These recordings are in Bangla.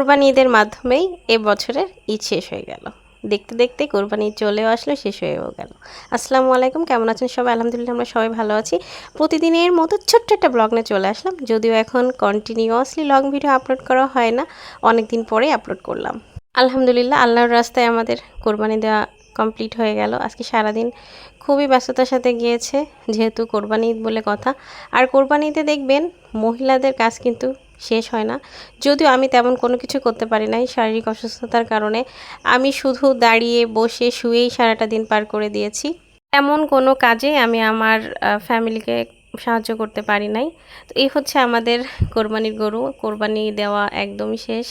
কোরবানি ঈদের মাধ্যমেই এ বছরের ঈদ শেষ হয়ে গেল। দেখতে দেখতে কোরবানি চলেও আসলো, শেষ হয়েও গেল। আসসালামু আলাইকুম, কেমন আছেন সবাই? আলহামদুলিল্লাহ আমরা সবাই ভালো আছি। প্রতিদিনের মতো ছোট্ট একটা ব্লগ নিয়ে চলে আসলাম। যদিও এখন কন্টিনিউয়াসলি লং ভিডিও আপলোড করা হয় না, অনেক দিন পরে আপলোড করলাম। আলহামদুলিল্লাহ, আল্লাহর রাস্তায় আমাদের কোরবানি দেওয়া কমপ্লিট হয়ে গেল। আজকে সারাদিন খুবই ব্যস্ততার সাথে গিয়েছে, যেহেতু কোরবানি ঈদ বলে কথা। আর কোরবানিতে দেখবেন মহিলাদের কাজ কিন্তু শেষ হয় না। যদিও আমি তেমন কোনো কিছু করতে পারি নাই শারীরিক অসুস্থতার কারণে। আমি শুধু দাঁড়িয়ে বসে শুয়েই সারাটা দিন পার করে দিয়েছি। এমন কোনো কাজে আমি আমার ফ্যামিলিকে সাহায্য করতে পারি নাই। তো এই হচ্ছে আমাদের কোরবানির গরু। কোরবানি দেওয়া একদমই শেষ।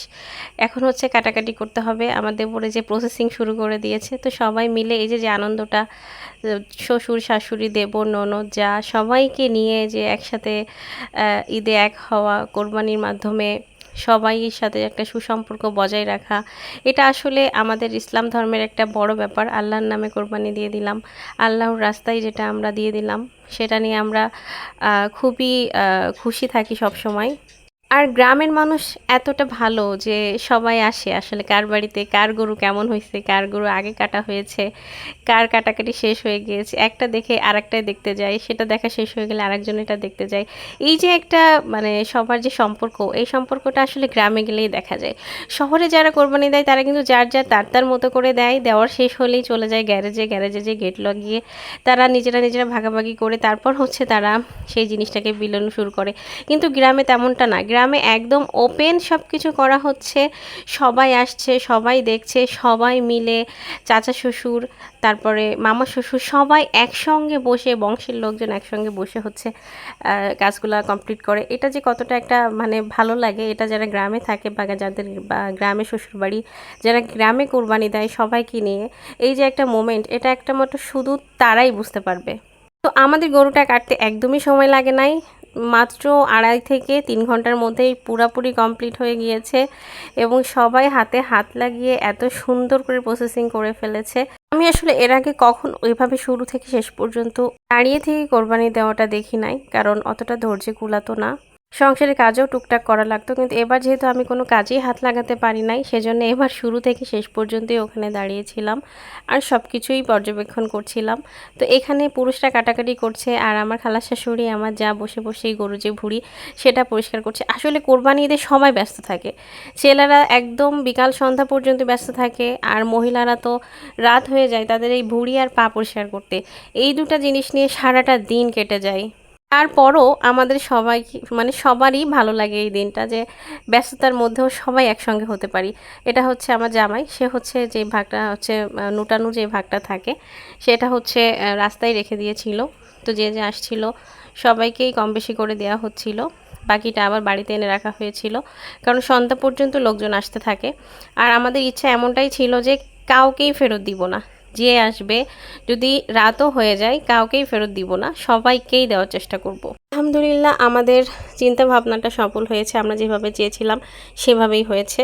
এখন হচ্ছে কাটাকাটি করতে হবে। আমাদের পরে যে প্রসেসিং শুরু করে দিয়েছে, তো সবাই মিলে এই যে যে আনন্দটা শ্বশুর, শাশুড়ি, দেব, ননদ, যা সবাইকে নিয়ে যে একসাথে ঈদে এক হওয়া কোরবানির মাধ্যমে সবাইয়ের সাথে একটা সুসম্পর্ক বজায় রাখা। এটা আসলে আমাদের ইসলাম ধর্মের একটা বড় ব্যাপার। আল্লাহর নামে কোরবানি দিয়ে দিলাম। আল্লাহর রাস্তায় যেটা আমরা দিয়ে দিলাম, সেটা নিয়ে আমরা খুবই খুশি থাকি সব সময়। আর গ্রামের মানুষ এতটা ভালো যে সবাই আসে আসলে কার বাড়িতে, কার গরু কেমন হয়েছে কার গরু আগে কাটা হয়েছে কার কাটাকাটি শেষ হয়ে গিয়েছে? একটা দেখে আরেকটাই দেখতে যায় সেটা দেখা শেষ হয়ে গেলে আরেকজন এটা দেখতে যায় এই যে একটা মানে সবার যে সম্পর্ক, এই সম্পর্কটা আসলে গ্রামে গেলেই দেখা যায়। শহরে যারা কোরবানি দেয়, তারা কিন্তু যার যার তার তার মতো করে দেয়। দেওয়ার শেষ হলেই চলে যায় গ্যারেজে গ্যারেজে যে গেট লাগিয়ে তারা নিজেরা নিজেরা ভাগাভাগি করে তারপর হচ্ছে তারা সেই জিনিসটাকে বিলানো শুরু করে। কিন্তু গ্রামে তেমনটা না। গ্রামে একদম ওপেন সব কিছু করা হচ্ছে। সবাই আসছে, সবাই দেখছে, সবাই মিলে চাচা, শ্বশুর তারপরে মামা, শ্বশুর সবাই একসঙ্গে বসে, বংশের লোকজন একসঙ্গে বসে হচ্ছে কাজগুলো কমপ্লিট করে। এটা যে কতটা একটা মানে ভালো লাগে, এটা যারা গ্রামে থাকে বা যাদের গ্রামে শ্বশুরবাড়ি, যারা গ্রামে কোরবানি দেয় সবাইকে নিয়ে, এই যে একটা মোমেন্ট এটা একটা মতো শুধু তারাই বুঝতে পারবে। তো আমাদের গরুটা কাটতে একদমই সময় লাগে নাই। মাত্র আড়াই থেকে তিন ঘণ্টার মধ্যেই পুরাপুরি কমপ্লিট হয়ে গিয়েছে এবং সবাই হাতে হাত লাগিয়ে এত সুন্দর করে প্রসেসিং করে ফেলেছে। আমি আসলে এর আগে কখন ওইভাবে শুরু থেকে শেষ পর্যন্ত দাঁড়িয়ে থেকে কোরবানি দেওয়াটা দেখি নাই, কারণ অতটা ধৈর্য কুলাতো না। সংসারের কাজও টুকটাক করা লাগতো, কিন্তু এবার যেহেতু আমি কোনো কাজেই হাত লাগাতে পারি নাই, সেজন্য এবার শুরু থেকে শেষ পর্যন্তই ওখানে দাঁড়িয়েছিলাম আর সব কিছুই পর্যবেক্ষণ করছিলাম। তো এখানে পুরুষরা কাটাকাটি করছে আর আমার খালা শাশুড়ি আমার যা বসে বসে গরু যে ভুড়ি, সেটা পরিষ্কার করছে। আসলে কোরবানি ঈদের সবাই ব্যস্ত থাকে। ছেলেরা একদম বিকাল সন্ধ্যা পর্যন্ত ব্যস্ত থাকে আর মহিলারা তো রাত হয়ে যায় তাদের এই ভুড়ি আর পা পরিষ্কার করতে। এই দুটা জিনিস নিয়ে সারাটা দিন কেটে যায়। তারপরও আমাদের সবাই মানে সবারই ভালো লাগে এই দিনটা যে ব্যস্ততার মধ্যেও সবাই একসঙ্গে হতে পারি। এটা হচ্ছে আমার জামাই, সে হচ্ছে যে ভাগটা হচ্ছে নুটানু যে ভাগটা থাকে, সেটা হচ্ছে রাস্তায় রেখে দিয়েছিল। তো যে যে আসছিল, সবাইকেই কম বেশি করে দেওয়া হচ্ছিল। বাকিটা আবার বাড়িতে এনে রাখা হয়েছিল। কারণ সন্ধ্যা পর্যন্ত লোকজন আসতে থাকে। আর আমাদের ইচ্ছা এমনটাই ছিল যে কাউকেই ফেরত দিব না। যে আসবে, যদি রাতও হয়ে যায়, কাউকেই ফেরত দিব না, সবাইকেই দেওয়ার চেষ্টা করব। আলহামদুলিল্লাহ, আমাদের চিন্তা ভাবনাটা সফল হয়েছে, আমরা যেভাবে চেয়েছিলাম, সেভাবেই হয়েছে